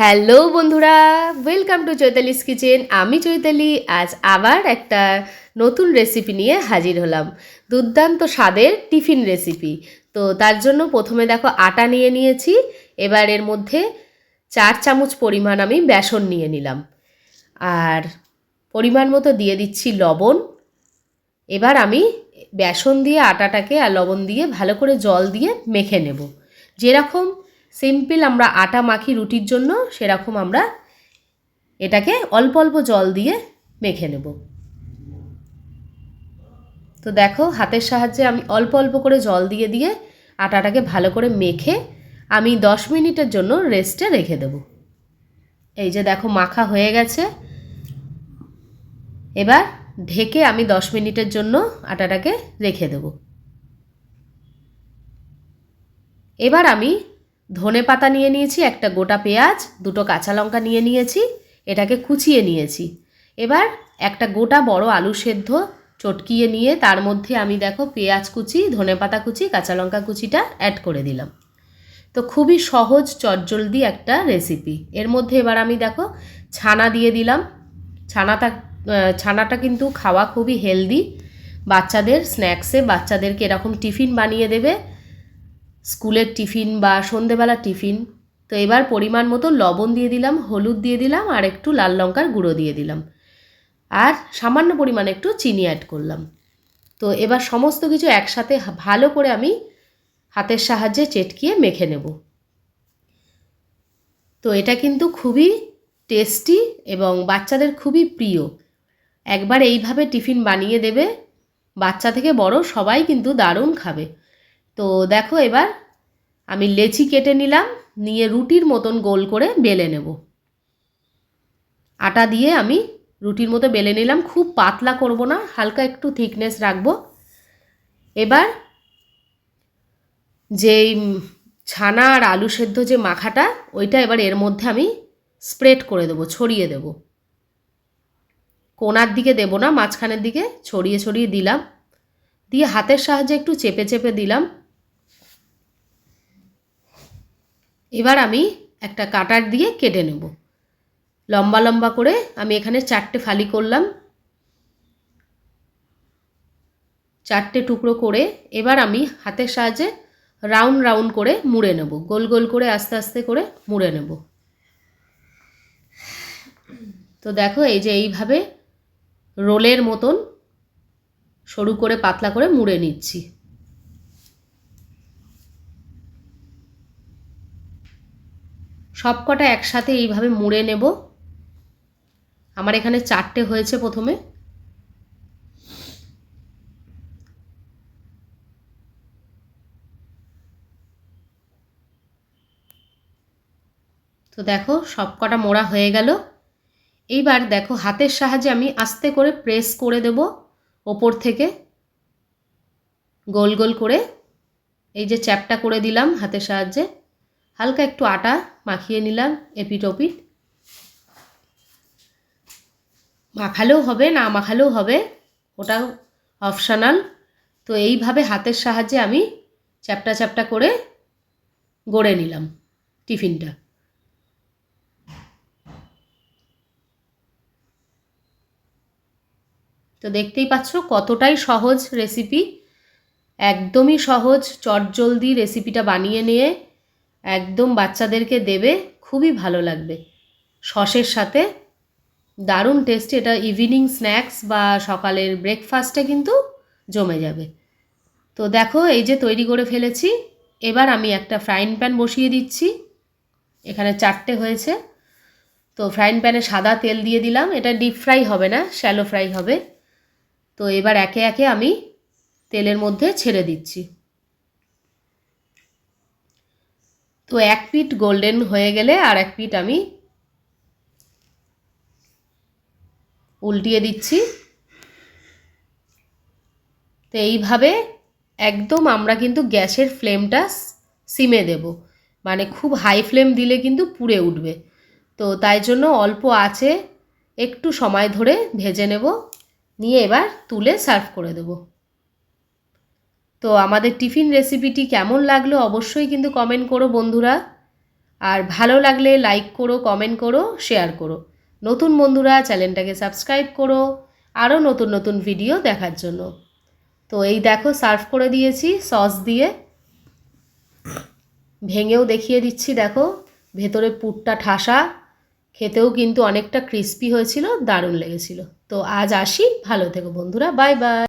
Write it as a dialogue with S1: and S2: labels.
S1: Hello বন্ধুরা welcome to Chaitali's kitchen আমি চৈতালি, আজ আবার একটা নতুন রেসিপি নিয়ে হাজির হলাম। দুর্দান্ত স্বাদের টিফিন রেসিপি তো তার জন্য প্রথমে দেখো আটা নিয়ে নিয়েছি, এবার এর মধ্যে চার চামচ পরিমাণ আমি বেসন নিয়ে নিলাম। আর পরিমাণ মতো দিয়ে দিচ্ছি লবণ। এবার আমি বেসন দিয়ে আটাটাকে আর লবণ দিয়ে ভালো করে জল দিয়ে মেখে নেব। যেরকম সিম্পল আমরা আটা মাখি রুটির জন্য, সেরকম আমরা এটাকে অল্প অল্প জল দিয়ে মেখে নেব। তো দেখো, হাতের সাহায্যে আমি অল্প অল্প করে জল দিয়ে দিয়ে আটাটাকে ভালো করে মেখে আমি দশ মিনিটের জন্য রেস্টে রেখে দেব। এই যে দেখো, মাখা হয়ে গেছে। এবার ঢেকে আমি দশ মিনিটের জন্য আটাটাকে রেখে দেব। এবার আমি ধনে পাতা নিয়ে নিয়েছি, একটা গোটা পেঁয়াজ, দুটো কাঁচা লঙ্কা নিয়ে নিয়েছি, এটাকে কুচিয়ে নিয়েছি। এবার একটা গোটা বড় আলু সেদ্ধ চটকিয়ে নিয়ে তার মধ্যে আমি দেখো পেঁয়াজ কুচি, ধনে পাতা কুচি, কাঁচা লঙ্কা কুচিটা অ্যাড করে দিলাম। তো খুবই সহজ, চটজলদি একটা রেসিপি এর মধ্যে এবার আমি দেখো ছানা দিয়ে দিলাম। ছানাটা ছানাটা কিন্তু খাওয়া খুবই হেলদি বাচ্চাদের স্ন্যাক্সে বাচ্চাদেরকে এরকম টিফিন বানিয়ে দেবে। স্কুলের টিফিন বা সন্ধেবেলা টিফিন। তো এবার পরিমাণ মতো লবণ দিয়ে দিলাম, হলুদ দিয়ে দিলাম, আর একটু লাল লঙ্কার গুঁড়ো দিয়ে দিলাম। আর সামান্য পরিমাণে একটু চিনি অ্যাড করলাম। তো এবার সমস্ত কিছু একসাথে ভালো করে আমি হাতের সাহায্যে চেটকিয়ে মেখে নেব। তো এটা কিন্তু খুবই টেস্টি এবং বাচ্চাদের খুবই প্রিয়। একবার এইভাবে টিফিন বানিয়ে দেবে, বাচ্চা থেকে বড় সবাই কিন্তু দারুণ খাবে। তো দেখো এবার আমি লেচি কেটে নিলাম, নিয়ে রুটির মতন গোল করে বেলে নেব। আটা দিয়ে আমি রুটির মতো বেলে নিলাম, খুব পাতলা করব না, হালকা একটু থিকনেস রাখব। এবার যে ছানা আর আলু সেদ্ধ যে মাখাটা, ওইটা এবার এর মধ্যে আমি স্প্রেড করে দেবো, ছড়িয়ে দেব। কোনার দিকে দেব না, মাঝখানের দিকে ছড়িয়ে ছড়িয়ে দিলাম। দিয়ে হাতের সাহায্যে একটু চেপে চেপে দিলাম। এবার আমি একটা কাটার দিয়ে কেটে নেব। লম্বা লম্বা করে আমি এখানে চারটে ফালি করলাম। চারটে টুকরো করে এবার আমি হাতের সাহায্যে রাউন্ড রাউন্ড করে মুড়ে নেব। গোল গোল করে আস্তে আস্তে করে মুড়ে নেব। তো দেখো এই যে এইভাবে রোলের মতন সরু করে পাতলা করে মুড়ে নিচ্ছি। সবকটা একসাথে এইভাবে মুড়ে নেব। আমার এখানে চারটে হয়েছে প্রথমে। তো দেখো, সবকটা মোড়া হয়ে গেল। এইবার দেখো, হাতের সাহায্যে আমি আস্তে করে প্রেস করে দেব ওপর থেকে। গোল গোল করে এই যে চ্যাপটা করে দিলাম হাতের সাহায্যে। হালকা একটু আটা মাখিয়ে নিলাম এপিট ওপিট মাখালেও হবে, না মাখালেও হবে, ওটা অপশানাল। তো এইভাবে হাতের সাহায্যে আমি চ্যাপটা চ্যাপটা করে গড়ে নিলাম টিফিনটা। তো দেখতেই পাচ্ছ কতটাই সহজ রেসিপি। একদমই সহজ, চটজলদি রেসিপিটা বানিয়ে নিয়ে একদম বাচ্চাদেরকে দেবে, খুবই ভালো লাগবে। সসের সাথে দারুণ টেস্টি এটা ইভিনিং স্ন্যাক্স বা সকালের ব্রেকফাস্টে কিন্তু জমে যাবে। তো দেখো, এই যে তৈরি করে ফেলেছি, এবার আমি একটা ফ্রাইং প্যান বসিয়ে দিচ্ছি। এখানে চারটে হয়েছে। তো ফ্রাইং প্যানে সাদা তেল দিয়ে দিলাম। এটা ডিপ ফ্রাই হবে না শ্যালো ফ্রাই হবে। তো এবার একে একে আমি তেলের মধ্যে ছেড়ে দিচ্ছি। তো এক পিঠ গোল্ডেন হয়ে গেলে আর এক পিঠ আমি উল্টিয়ে দিচ্ছি। তো এইভাবে একদম আমরা কিন্তু গ্যাসের ফ্লেমটা সিমে দেব। মানে খুব হাই ফ্লেম দিলে কিন্তু পুড়ে উঠবে। তো তাই জন্য অল্প আছে, একটু সময় ধরে ভেজে নেব, নিয়ে এবার তুলে সার্ভ করে দেব। তো আমাদের টিফিন রেসিপিটি কেমন লাগল অবশ্যই কিন্তু কমেন্ট করো বন্ধুরা। আর ভালো লাগলে লাইক করো কমেন্ট করো শেয়ার করো। নতুন বন্ধুরা, চ্যানেলটাকে সাবস্ক্রাইব করো। আরও নতুন নতুন ভিডিও দেখার জন্য। তো এই দেখো সার্ভ করে দিয়েছি সস দিয়ে। ভেঙেও দেখিয়ে দিচ্ছি, দেখো। ভেতরে পুরটা ঠাসা। খেতেও কিন্তু অনেকটা ক্রিস্পি হয়েছিল, দারুণ লেগেছিল। তো আজ আসি, ভালো থেকো বন্ধুরা বাই বাই